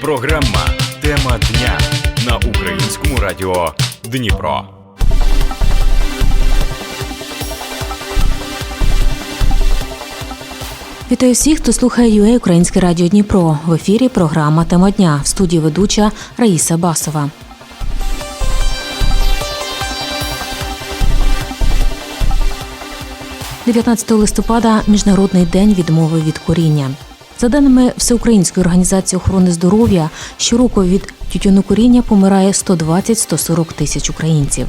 Програма Тема дня на українському радіо Дніпро. Вітаю всіх, хто слухає ЮЕ Українське Радіо Дніпро. В ефірі програма Тема дня в студії ведуча Раїса Басова. – 19 листопада Міжнародний день відмови від куріння. За даними Всеукраїнської організації охорони здоров'я, щороку від тютюнокуріння помирає 120-140 тисяч українців.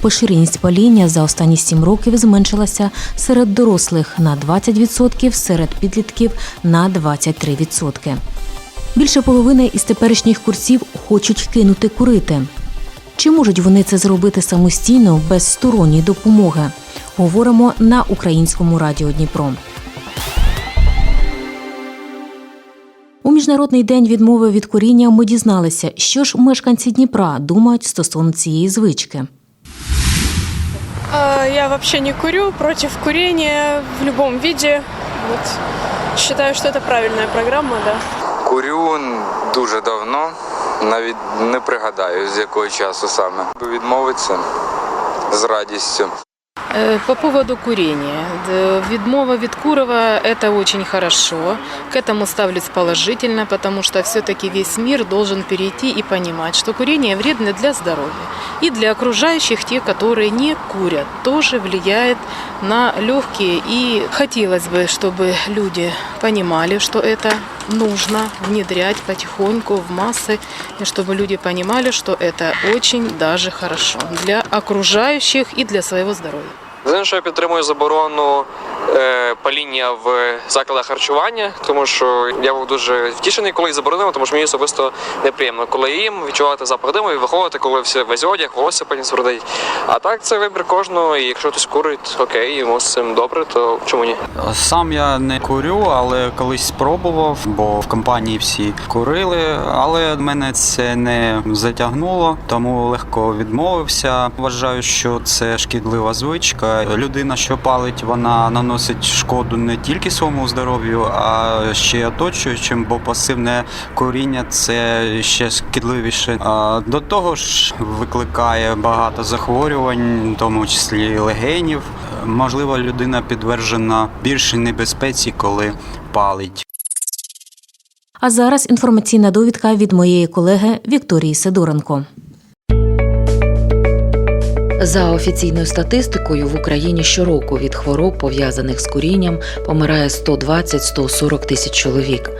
Поширеність паління за останні сім років зменшилася серед дорослих на 20%, серед підлітків на 23%. Більше половини із теперішніх курсів хочуть кинути курити. Чи можуть вони це зробити самостійно без сторонньої допомоги? Говоримо на українському радіо Дніпро. У міжнародний день відмови від куріння ми дізналися, що ж мешканці Дніпра думають стосовно цієї звички. Я вообще не курю, против курения в любом виде. Вот. Считаю, что это правильная программа, да. Курю дуже давно, навіть не пригадаю, з якого часу саме. Відмовитися з радістю. Э, По поводу курения. Д- Відмова від курова – это очень хорошо. К этому ставлюсь положительно, потому что все-таки весь мир должен перейти и понимать, что курение вредно для здоровья. И для окружающих, те, которые не курят, тоже влияет на легкие. И хотелось бы, чтобы люди понимали, что это нужно внедрять потихоньку в массы, и чтобы люди понимали, что это очень даже хорошо для окружающих и для своего здоровья. З іншого я підтримую заборону паління в закладах харчування, тому що я був дуже втішений, коли їх заборонили, тому що мені особисто неприємно, коли їм відчувати запах диму і виходити, коли все весь одяг, волосся потім смердить. А так це вибір кожного, і якщо хтось курить, окей, йому з цим добре, то чому ні? Сам я не курю, але колись спробував, бо в компанії всі курили, але мене це не затягнуло, тому легко відмовився. Вважаю, що це шкідлива звичка. Людина, що палить, вона наносить шкоду не тільки своєму здоров'ю, а ще й оточуючим, бо пасивне куріння це ще шкідливіше. До того ж викликає багато захворювань, в тому числі легенів. Можливо, людина підтверджена більшій небезпеці, коли палить. А зараз інформаційна довідка від моєї колеги Вікторії Сидоренко. За офіційною статистикою в Україні щороку від хвороб, пов'язаних з курінням, помирає 120-140 тисяч чоловік.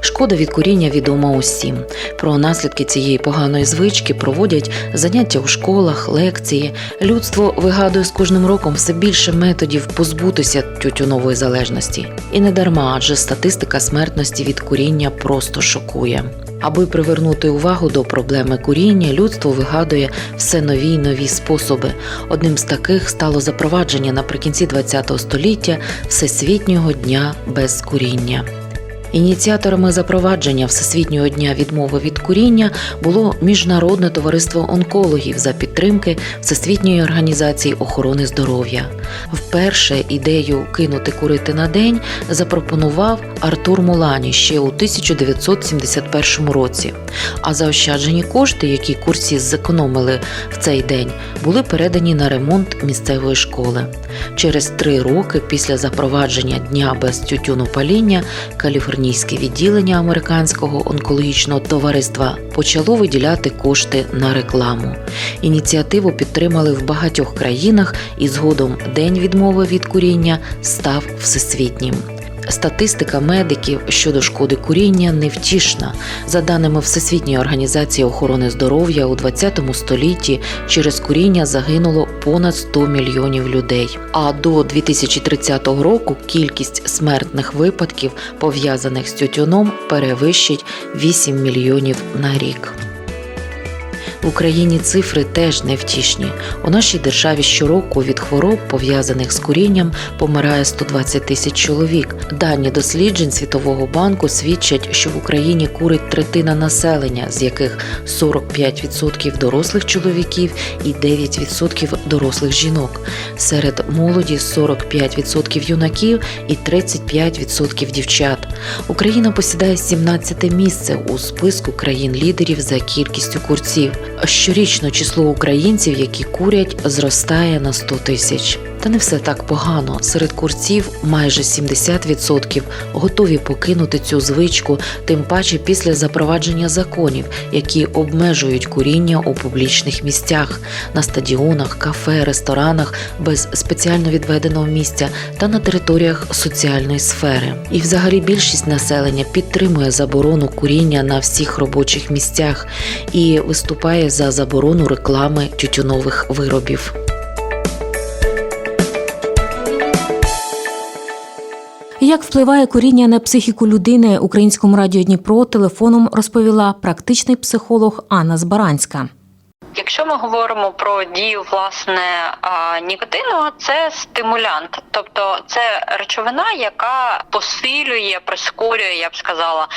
Шкода від куріння відома усім. Про наслідки цієї поганої звички проводять заняття у школах, лекції. Людство вигадує з кожним роком все більше методів позбутися тютюнової залежності. І не дарма, адже статистика смертності від куріння просто шокує. Аби привернути увагу до проблеми куріння, людство вигадує все нові й нові способи. Одним з таких стало запровадження наприкінці ХХ століття Всесвітнього дня без куріння. Ініціаторами запровадження Всесвітнього дня відмови від куріння було Міжнародне товариство онкологів за підтримки Всесвітньої організації охорони здоров'я. Вперше ідею кинути курити на день запропонував Артур Мулані ще у 1971 році. А заощаджені кошти, які курсі зекономили в цей день, були передані на ремонт місцевої школи. Через три роки після запровадження дня без тютюнопаління каліфорнійське відділення американського онкологічного товариства почало виділяти кошти на рекламу. Ініціативу підтримали в багатьох країнах, і згодом день відмови від куріння став всесвітнім. Статистика медиків щодо шкоди куріння невтішна. За даними Всесвітньої організації охорони здоров'я у 20 столітті через куріння загинуло понад 100 мільйонів людей. А до 2030 року кількість смертних випадків, пов'язаних з тютюном, перевищить 8 мільйонів на рік. В Україні цифри теж невтішні. У нашій державі щороку від хвороб, пов'язаних з курінням, помирає 120 тисяч чоловік. Дані досліджень Світового банку свідчать, що в Україні курить третина населення, з яких 45% дорослих чоловіків і 9% дорослих жінок. Серед молоді 45% юнаків і 35% дівчат. Україна посідає 17 місце у списку країн-лідерів за кількістю курців. Щорічно число українців, які курять, зростає на 100 тисяч. Та не все так погано. Серед курців майже 70% готові покинути цю звичку, тим паче після запровадження законів, які обмежують куріння у публічних місцях, на стадіонах, кафе, ресторанах без спеціально відведеного місця та на територіях соціальної сфери. І взагалі більшість населення підтримує заборону куріння на всіх робочих місцях і виступає за заборону реклами тютюнових виробів. Як впливає куріння на психіку людини українському радіо Дніпро телефоном розповіла практичний психолог Анна Збаранська. Якщо ми говоримо про дію власне нікотину, це стимулянт, тобто це речовина, яка посилює, прискорює, я б сказала,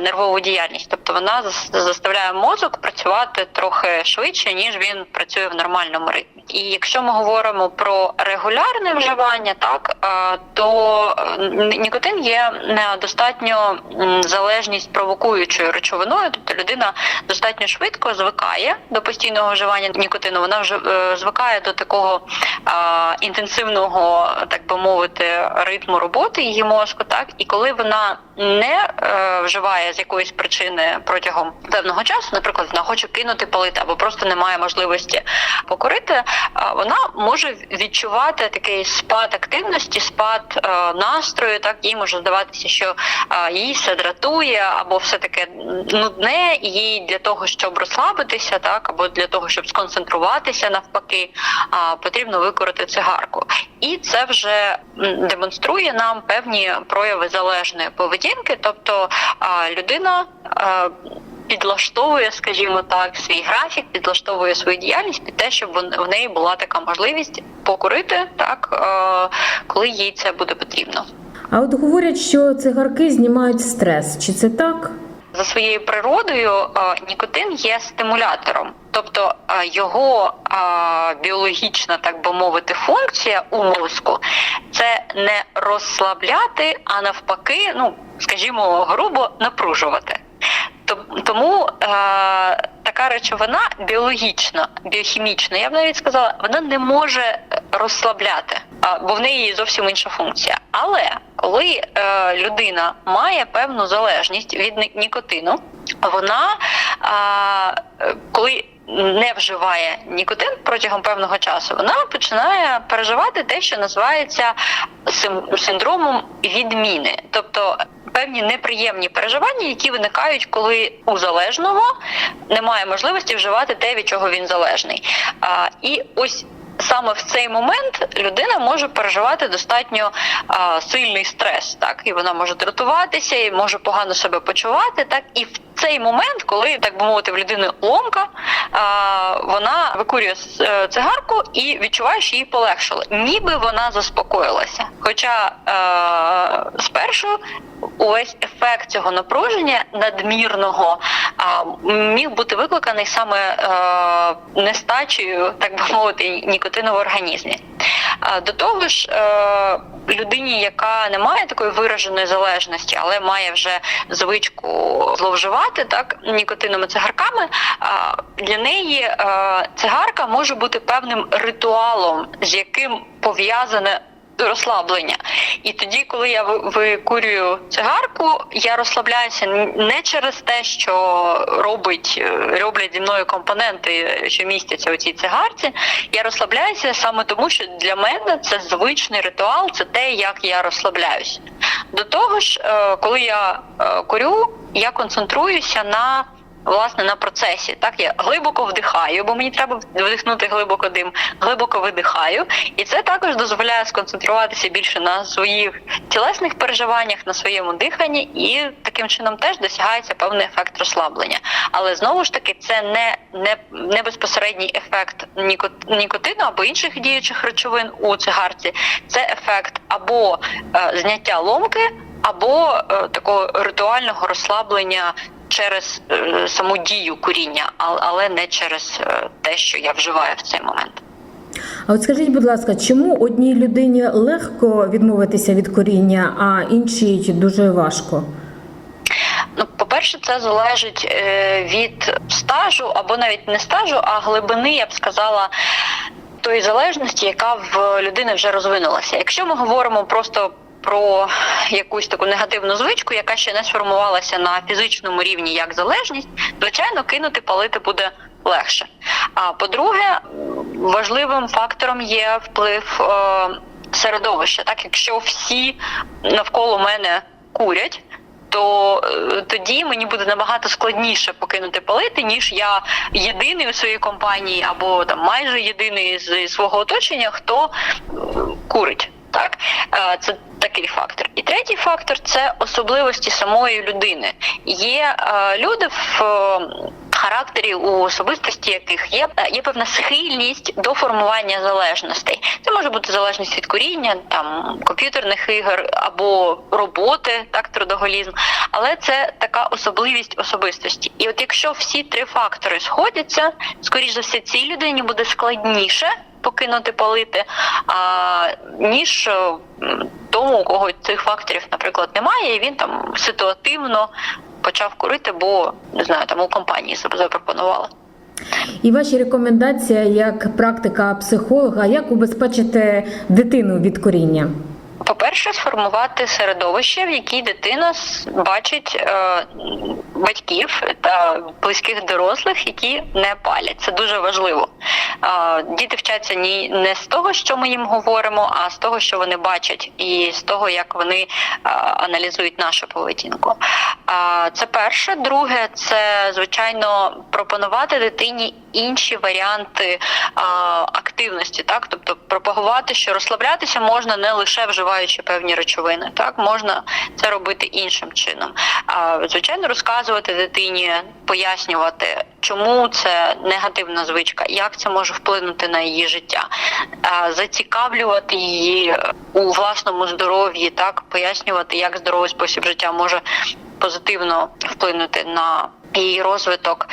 нервову діяльність. Тобто вона зас- заставляє мозок працювати трохи швидше, ніж він працює в нормальному ритмі. І якщо ми говоримо про регулярне вживання, так то нікотин є е, достатньо залежність провокуючою речовиною, тобто людина достатньо швидко звикає до постійного вживання нікотину. Вона вже е, звикає до такого а, інтенсивного, так би мовити, ритму роботи її мозку. Так і коли вона не е, вживає з якоїсь причини протягом певного часу, наприклад, вона хоче кинути палити або просто не має можливості покорити, а, вона може відчувати такий спад активності, спад е, настрою. Так їй може здаватися, що а, її все дратує, або все таке нудне, і їй для того, щоб розслабитися, так або для того, щоб сконцентруватися навпаки, потрібно викорити цигарку. І це вже демонструє нам певні прояви залежної поведінки, тобто людина. Підлаштовує, скажімо так, свій графік, підлаштовує свою діяльність під те, щоб в неї була така можливість покурити, так коли їй це буде потрібно. А от говорять, що цигарки знімають стрес. Чи це так? За своєю природою е, нікотин є стимулятором, тобто е, його е, біологічна, так би мовити, функція у мозку це не розслабляти, а навпаки, ну скажімо, грубо напружувати. Том- Тому е, така речовина біологічна, біохімічна, я б навіть сказала, вона не може розслабляти, а, бо в неї зовсім інша функція. Але коли е, людина має певну залежність від нікотину, вона е, коли не вживає нікотин протягом певного часу, вона починає переживати те, що називається синдромом відміни, тобто певні неприємні переживання, які виникають, коли у залежного немає можливості вживати те, від чого він залежний. А, і ось саме в цей момент людина може переживати достатньо а, сильний стрес, так і вона може дратуватися, і може погано себе почувати, так і в цей момент, коли так би мовити, в людини ломка, а, вона викурює е, цигарку і відчуває, що їй полегшило, ніби вона заспокоїлася. Хоча е, спершу увесь ефект цього напруження надмірного міг бути викликаний саме е, нестачею, так би мовити, нікотину в організмі. До того ж, е, людині, яка не має такої вираженої залежності, але має вже звичку зловживати так нікотиновими цигарками, для неї е, цигарка може бути певним ритуалом, з яким пов'язане розслаблення. І тоді, коли я ви- викурюю цигарку, я розслабляюся не через те, що робить е, роблять зі мною компоненти, що містяться у цій цигарці. Я розслабляюся саме тому, що для мене це звичний ритуал, це те, як я розслабляюся. До того ж, е, коли я е, курю, я концентруюся на власне на процесі. Так я глибоко вдихаю, бо мені треба вдихнути глибоко дим, глибоко видихаю, і це також дозволяє сконцентруватися більше на своїх тілесних переживаннях, на своєму диханні, і таким чином теж досягається певний ефект розслаблення. Але знову ж таки, це не, не, не безпосередній ефект ніко- нікотину або інших діючих речовин у цигарці. Це ефект або е, зняття ломки, або е, такого ритуального розслаблення через е, саму дію куріння, але не через е, те, що я вживаю в цей момент. А от скажіть, будь ласка, чому одній людині легко відмовитися від коріння, а іншій дуже важко? Ну, по-перше, це залежить е, від стажу, або навіть не стажу, а глибини, я б сказала, тої залежності, яка в людини вже розвинулася. Якщо ми говоримо просто про якусь таку негативну звичку, яка ще не сформувалася на фізичному рівні як залежність, звичайно, кинути палити буде легше. А по-друге, важливим фактором є вплив е, середовища. Так, якщо всі навколо мене курять, то е, тоді мені буде набагато складніше покинути палити, ніж я єдиний у своїй компанії або там майже єдиний з свого оточення, хто е, курить. Так, Е, це такий фактор. І третій фактор це особливості самої людини. Є е, люди в е, характері у особистості, яких є, є певна схильність до формування залежностей. Це може бути залежність від куріння, там комп'ютерних ігор або роботи, так трудоголізм. Але це така особливість особистості. І от якщо всі три фактори сходяться, скоріш за все, цій людині буде складніше покинути палити, а, ніж е, тому, у кого цих факторів, наприклад, немає, і він там ситуативно почав курити, бо не знаю, там у компанії запропонували. І ваші рекомендації як практика психолога, як убезпечити дитину від коріння? По-перше, сформувати середовище, в якій дитина бачить е, батьків та близьких дорослих, які не палять. Це дуже важливо. Е, діти вчаться ні не з того, що ми їм говоримо, а з того, що вони бачать, і з того, як вони е, аналізують нашу поведінку. Е, це перше. Друге, це звичайно пропонувати дитині інші варіанти е, активності, так тобто пропагувати, що розслаблятися можна не лише вживаючи певні речовини, так? Можна це робити іншим чином. Звичайно, розказувати дитині, пояснювати, чому це негативна звичка, як це може вплинути на її життя, зацікавлювати її у власному здоров'ї, так? Пояснювати, як здоровий спосіб життя може позитивно вплинути на її розвиток,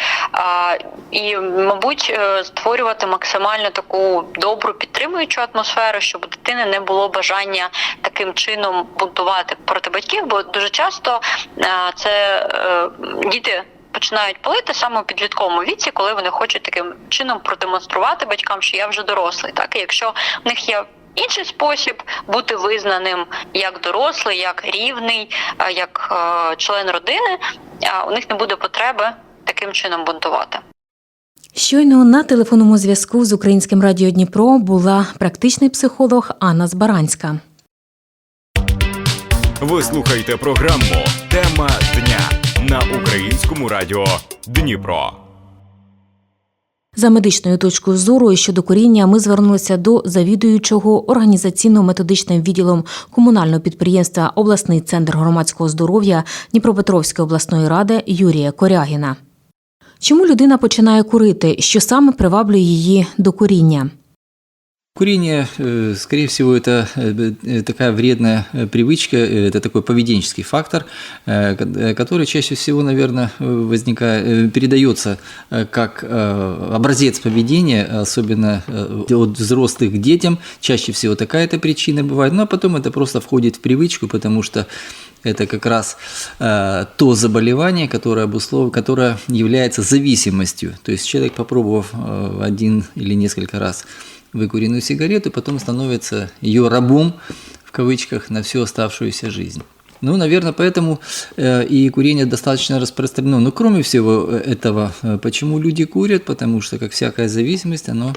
і, мабуть, е, створювати максимально таку добру підтримуючу атмосферу, щоб у дитини не було бажання таким чином бунтувати проти батьків, бо дуже часто е, це е, діти. Починають палити саме у підлітковому віці, коли вони хочуть таким чином продемонструвати батькам, що я вже дорослий. Так і якщо в них є інший спосіб бути визнаним як дорослий, як рівний, як член родини, а у них не буде потреби таким чином бунтувати. Щойно на телефонному зв'язку з українським радіо Дніпро була практичний психолог Анна Збаранська. Ви слухаєте програму Тема дня на українському радіо Дніпро. За медичною точкою зору щодо коріння ми звернулися до завідуючого організаційно-методичним відділом комунального підприємства Обласний центр громадського здоров'я Дніпропетровської обласної ради Юрія Корягіна. Чому людина починає курити? Що саме приваблює її до куріння? Курение, э, скорее всего, это э, э, такая вредная привычка, это такой поведенческий фактор, ко- который чаще всего, наверное, возникает, передается как образец поведения, особенно от взрослых к детям. Чаще всего такая то причина бывает, ну а потом это просто входит в привычку, потому что это как раз э, то заболевание, которое, обуслов... которое является зависимостью. То есть человек, попробовав э, один или несколько раз выкуренную сигарету, потом становится ее рабом, в кавычках, на всю оставшуюся жизнь. Ну, наверное, поэтому э, и курение достаточно распространено. Но кроме всего этого, э, почему люди курят? Потому что, как всякая зависимость, оно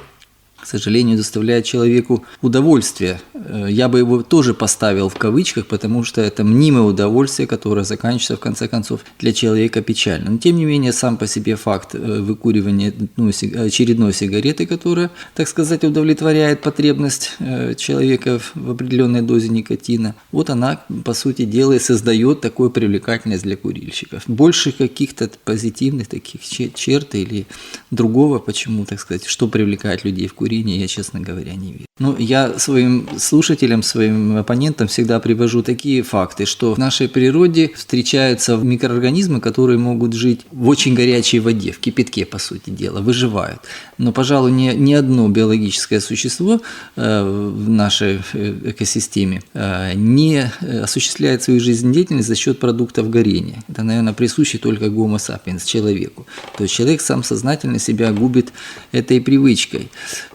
к сожалению, доставляет человеку удовольствие. Э, Я бы его тоже поставил в кавычках, потому что это мнимое удовольствие, которое заканчивается, в конце концов, для человека печально. Но, тем не менее, сам по себе факт э, выкуривания ну, очередной сигареты, которая, так сказать, удовлетворяет потребность э, человека в определенной дозе никотина, вот она, по сути дела, и создает такую привлекательность для курильщиков. Больше каких-то позитивных таких че- черт или другого, почему, так сказать, что привлекает людей в курении, я, честно говоря, не вижу. Ну, я своим слушателям, своим оппонентам всегда привожу такие факты, что в нашей природе встречаются микроорганизмы, которые могут жить в очень горячей воде, в кипятке, по сути дела, выживают. Но, пожалуй, ни, ни одно биологическое существо э, в нашей э, экосистеме э, не осуществляет свою жизнедеятельность за счет продуктов горения. Это, наверное, присуще только Homo sapiens, человеку. То есть человек сам сознательно себя губит этой привычкой.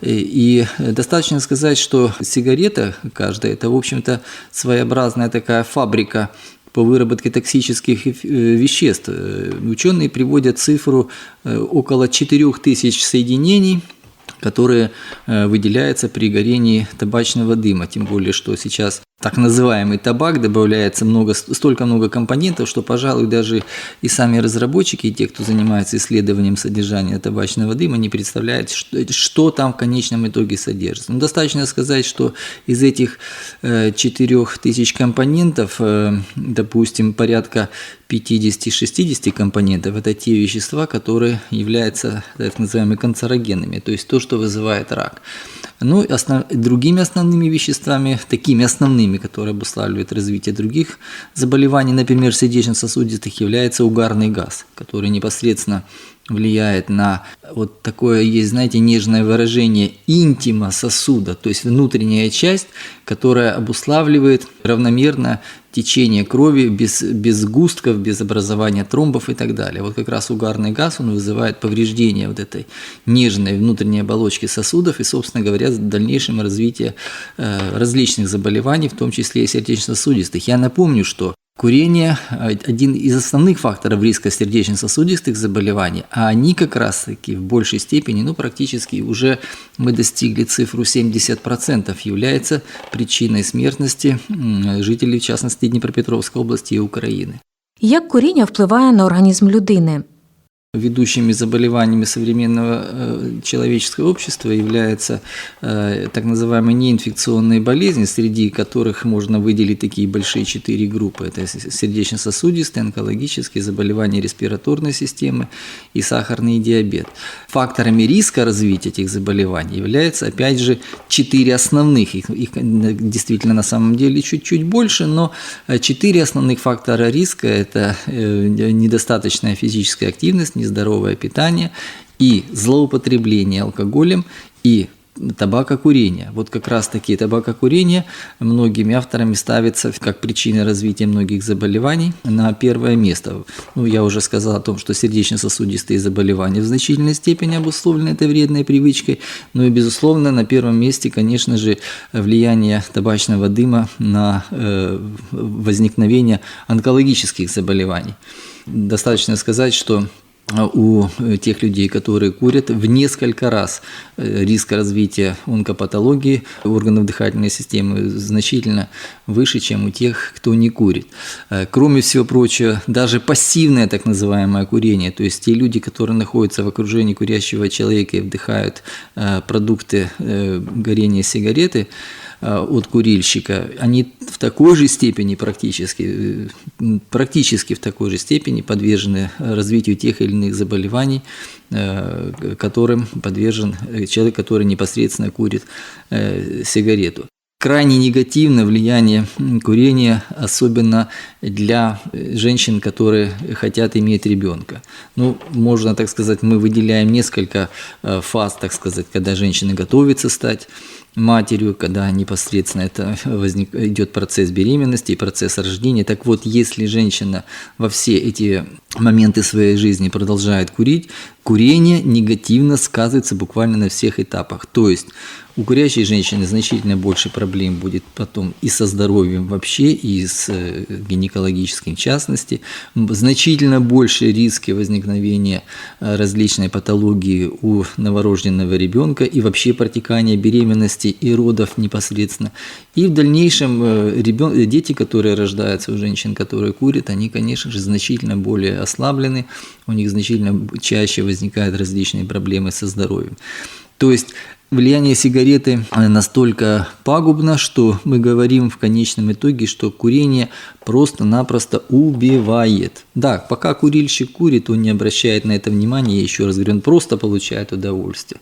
Э, И достаточно сказать, что сигарета каждая, это, в общем-то, своеобразная такая фабрика по выработке токсических э, веществ. Э, Ученые приводят цифру э, около 4000 соединений, которые э, выделяются при горении табачного дыма. Тем более, что сейчас так называемый табак добавляется много, столько много компонентов, что, пожалуй, даже и сами разработчики, и те, кто занимается исследованием содержания табачного дыма, не представляют, что, что там в конечном итоге содержится. Но достаточно сказать, что из этих э, 4000 компонентов, э, допустим, порядка 50-60 компонентов – это те вещества, которые являются так называемыми канцерогенами, то есть то, что вызывает рак. Ну, основ... другими основными веществами, такими основными, которые обуславливают развитие других заболеваний, например, сердечно-сосудистых, является угарный газ, который непосредственно влияет на вот такое есть, знаете, нежное выражение интима сосуда, то есть внутренняя часть, которая обуславливает равномерно течение крови без, без сгустков, без образования тромбов и так далее. Вот как раз угарный газ, он вызывает повреждение вот этой нежной внутренней оболочки сосудов и, собственно говоря, дальнейшем развитие э, различных заболеваний, в том числе и сердечно-сосудистых. Я напомню, что Курение – один из основных факторов риска сердечно-сосудистых заболеваний, а они как раз-таки в большей степени, ну практически уже мы достигли цифру 70%, является причиной смертности жителей, в частности, Днепропетровской области и України. Як куріння впливає на організм людини? Ведущими заболеваниями современного э, человеческого общества являются э, так называемые неинфекционные болезни, среди которых можно выделить такие большие четыре группы. Это сердечно-сосудистые, онкологические заболевания респираторной системы и сахарный диабет. Факторами риска развития этих заболеваний являются, опять же, четыре основных. Их, их действительно на самом деле чуть-чуть больше, но четыре основных фактора риска – это э, недостаточная физическая активность, нездоровое питание и злоупотребление алкоголем и табакокурение. Вот как раз таки табакокурение многими авторами ставится как причина развития многих заболеваний на первое место. Ну, я уже сказал о том, что сердечно-сосудистые заболевания в значительной степени обусловлены этой вредной привычкой, но и, безусловно, на первом месте, конечно же, влияние табачного дыма на э, возникновение онкологических заболеваний. Достаточно сказать, что у тех людей, которые курят, в несколько раз риск развития онкопатологии органов дыхательной системы значительно выше, чем у тех, кто не курит. Кроме всего прочего, даже пассивное так называемое курение, то есть те люди, которые находятся в окружении курящего человека и вдыхают продукты горения сигареты, от курильщика, они в такой же степени практически, практически в такой же степени подвержены развитию тех или иных заболеваний, которым подвержен человек, который непосредственно курит сигарету. Крайне негативное влияние курения, особенно для женщин, которые хотят иметь ребенка. Ну, можно так сказать, мы выделяем несколько фаз, так сказать, когда женщина готовится стать матерью, когда непосредственно это возник, идет процесс беременности и процесс рождения. Так вот, если женщина во все эти моменты своей жизни продолжает курить, курение негативно сказывается буквально на всех этапах. То есть у курящей женщины значительно больше проблем будет потом и со здоровьем вообще, и с э, гинекологическим в частности. Значительно больше риски возникновения э, различной патологии у новорожденного ребенка и вообще протекания беременности и родов непосредственно. И в дальнейшем э, ребен... дети, которые рождаются у женщин, которые курят, они, конечно же, значительно более ослаблены, у них значительно чаще возникают различные проблемы со здоровьем. То есть влияние сигареты настолько пагубно, что мы говорим в конечном итоге, что курение просто-напросто убивает. Да, пока курильщик курит, он не обращает на это внимания, еще раз говорю, он просто получает удовольствие.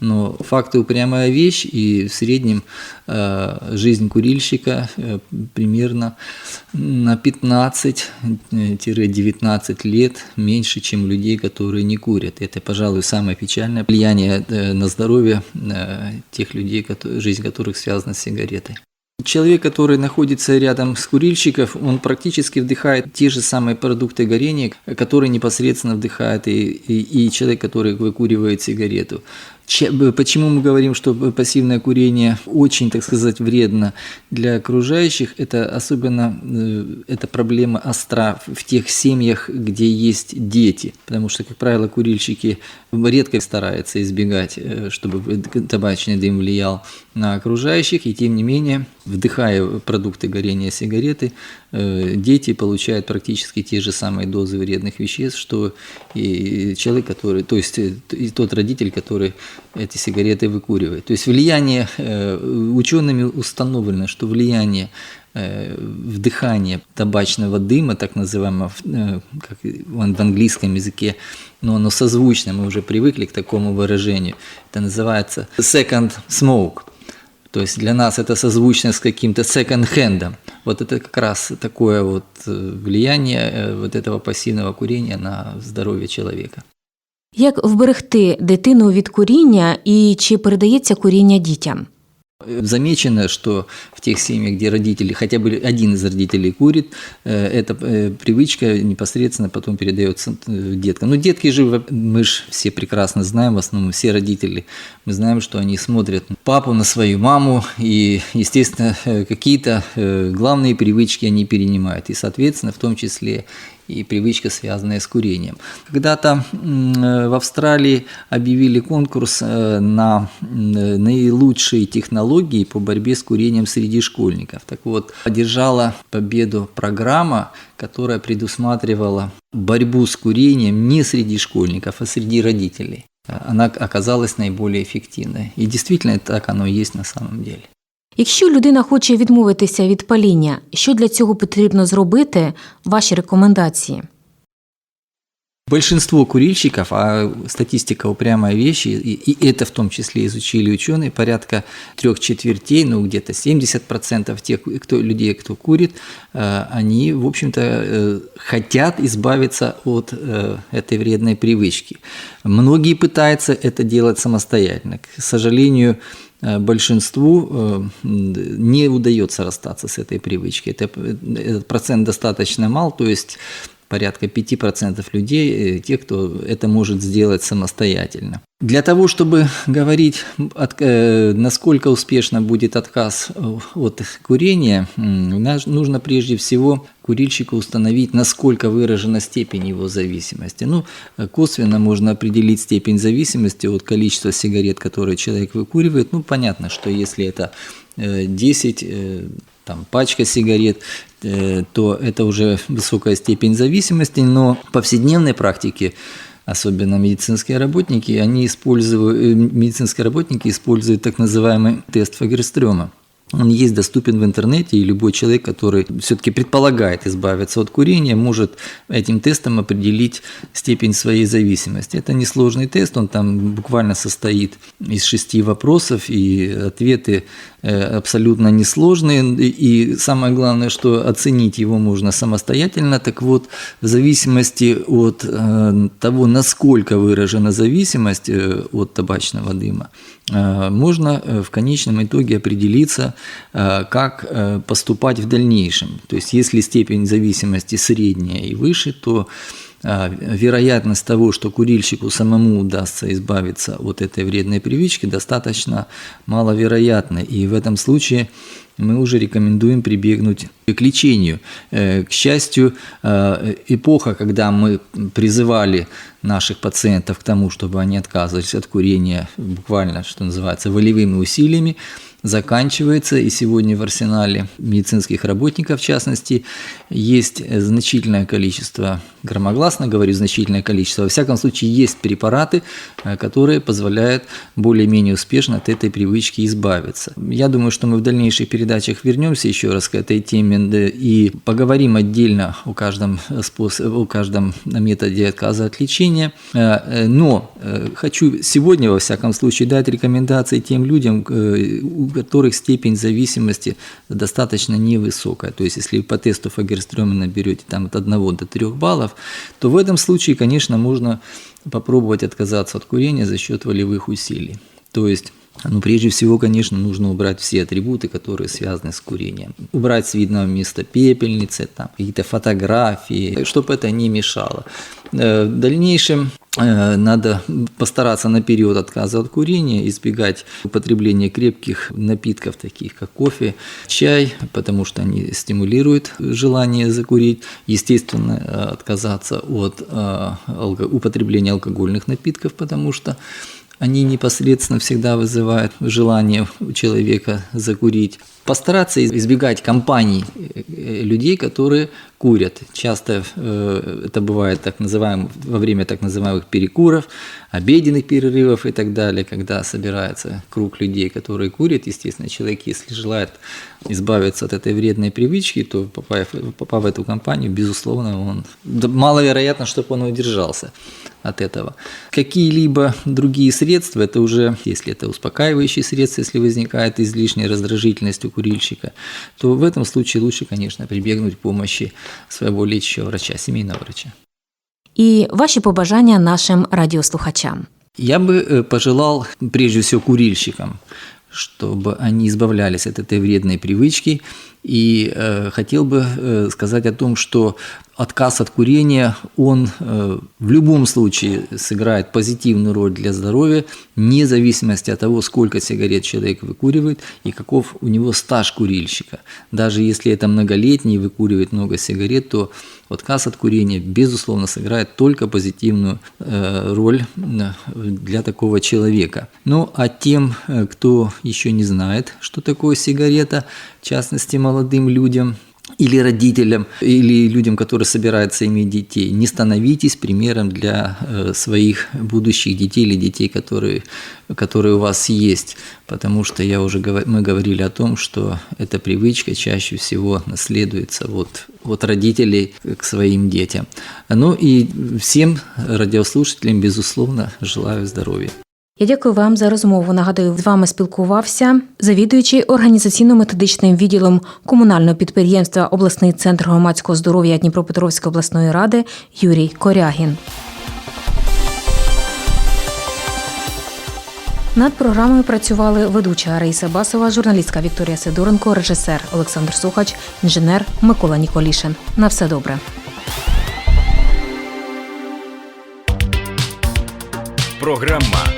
Но факты упрямая вещь, и в среднем э, жизнь курильщика э, примерно на 15-19 лет меньше, чем людей, которые не курят. Это, пожалуй, самое печальное влияние э, на здоровье тех людей, жизнь которых связана с сигаретой. Человек, который находится рядом с курильщиков, он практически вдыхает те же самые продукты горения, которые непосредственно вдыхает и, и, и человек, который выкуривает сигарету. Че- Почему мы говорим, что пассивное курение очень, так сказать, вредно для окружающих? Это особенно э, эта проблема остра в тех семьях, где есть дети, потому что, как правило, курильщики редко стараются избегать, э, чтобы табачный дым влиял на окружающих, и тем не менее, вдыхая продукты горения сигареты, дети получают практически те же самые дозы вредных веществ, что и человек, который, то есть э, и тот родитель, который эти сигареты выкуривает. То есть влияние, э, учеными установлено, что влияние э, вдыхания табачного дыма, так называемого, э, как в английском языке, но оно созвучно, мы уже привыкли к такому выражению. Это называется second smoke. То есть для нас это созвучно с каким-то секонд-хендом. Вот это как раз такое вот э, влияние э, вот этого пассивного курения на здоровье человека. Як вберегти дитину від куріння і чи передається куріння дітям? Замечено, что в тех семьях, где родители, хотя бы один из родителей курит, э, эта э, привычка непосредственно потом передается э, деткам. Ну, детки же, мы же все прекрасно знаем, в основном все родители, мы знаем, что они смотрят папу, на свою маму, и, естественно, какие-то главные привычки они перенимают. И, соответственно, в том числе и привычка, связанная с курением. Когда-то э, в Австралии объявили конкурс э, на э, наилучшие технологии по борьбе с курением среди школьников. Так вот, одержала победу программа, которая предусматривала борьбу с курением не среди школьников, а среди родителей. Она оказалась наиболее эффективной. И действительно так оно и есть на самом деле. Якщо людина хоче відмовитися від паління, що для цього потрібно зробити? Ваші рекомендації? Большинство курильщиков, а статистика упрямая вещь, и, и это в том числе изучили ученые, порядка трех четвертей, ну где-то 70% тех кто, людей, кто курит, э, они, в общем-то, э, хотят избавиться от э, этой вредной привычки. Многие пытаются это делать самостоятельно. К сожалению, большинству не удается расстаться с этой привычкой. Это, этот процент достаточно мал, то есть порядка 5% людей, э, те, кто это может сделать самостоятельно. Для того, чтобы говорить, э, насколько успешно будет отказ э, от курения, нужно прежде всего курильщику установить, насколько выражена степень его зависимости. Ну, косвенно можно определить степень зависимости от количества сигарет, которые человек выкуривает. Ну, понятно, что если это э, 10 э, там, пачка сигарет, э, то это уже высокая степень зависимости, но в повседневной практике особенно медицинские работники, они используют, э, медицинские работники используют так называемый тест Фагерстрёма. Он есть доступен в интернете, и любой человек, который все-таки предполагает избавиться от курения, может этим тестом определить степень своей зависимости. Это несложный тест, он там буквально состоит из шести вопросов, и ответы э, абсолютно несложные. И самое главное, что оценить его можно самостоятельно. Так вот, в зависимости от э, того, насколько выражена зависимость э, от табачного дыма, можно э, в конечном итоге определиться, э, как э, поступать в дальнейшем. То есть, если степень зависимости средняя и выше, то вероятность того, что курильщику самому удастся избавиться от этой вредной привычки, достаточно маловероятна. И в этом случае мы уже рекомендуем прибегнуть к лечению. Э, К счастью, э, эпоха, когда мы призывали наших пациентов к тому, чтобы они отказывались от курения буквально, что называется, волевыми усилиями, заканчивается, и сегодня в арсенале медицинских работников, в частности, есть значительное количество, громогласно говорю, значительное количество, во всяком случае, есть препараты, э, которые позволяют более-менее успешно от этой привычки избавиться. Я думаю, что мы в дальнейших передачах вернемся еще раз к этой теме и поговорим отдельно о каждом, способе, о каждом методе отказа от лечения. Э, э, Но хочу сегодня, во всяком случае, дать рекомендации тем людям, которых степень зависимости достаточно невысокая. То есть, если вы по тесту Фагерстрёмена берете там от 1 до 3 баллов, то в этом случае, конечно, можно попробовать отказаться от курения за счет волевых усилий. То есть ну, прежде всего, конечно, нужно убрать все атрибуты, которые связаны с курением. Убрать с видного места пепельницы, там, какие-то фотографии, чтобы это не мешало. Э, В дальнейшем надо постараться на период отказа от курения избегать употребления крепких напитков, таких как кофе, чай, потому что они стимулируют желание закурить. Естественно, э, отказаться от э, употребления алкогольных напитков, потому что они непосредственно всегда вызывают желание человека закурить. Постараться избегать компаний э, людей, которые курят. Часто э, это бывает так называем, во время так называемых перекуров, обеденных перерывов и так далее, когда собирается круг людей, которые курят. Естественно, человек, если желает избавиться от этой вредной привычки, то попав, попав в эту компанию, безусловно, он маловероятно, чтобы он удержался от этого. Какие-либо другие средства, это уже, если это успокаивающие средства, если возникает излишняя раздражительность у курильщика, то в этом случае лучше, конечно, прибегнуть к помощи своего лечащего врача, семейного врача. І ваші побажання нашим радіослухачам. Я бы э, пожелал, прежде всего, курильщикам, чтобы они избавлялись от этой вредной привычки. И э, хотел бы э, сказать о том, что отказ от курения, он э, в любом случае сыграет позитивную роль для здоровья, вне зависимости от того, сколько сигарет человек выкуривает и каков у него стаж курильщика. Даже если это многолетний и выкуривает много сигарет, то отказ от курения, безусловно, сыграет только позитивную э, роль э, для такого человека. Ну а тем, э, кто еще не знает, что такое сигарета, в частности молодым людям, или родителям, или людям, которые собираются иметь детей. Не становитесь примером для э, своих будущих детей или детей, которые, которые у вас есть. Потому что я уже говор- мы говорили о том, что эта привычка чаще всего наследуется вот от родителей к своим детям. Ну и всем радиослушателям, безусловно, желаю здоровья. Я дякую вам за розмову. Нагадую, з вами спілкувався завідуючий організаційно-методичним відділом комунального підприємства Обласний центр громадського здоров'я Дніпропетровської обласної ради Юрій Корягін. Над програмою працювали ведуча Раїса Басова, журналістка Вікторія Сидоренко, режисер Олександр Сухач, інженер Микола Ніколішин. На все добре. Програма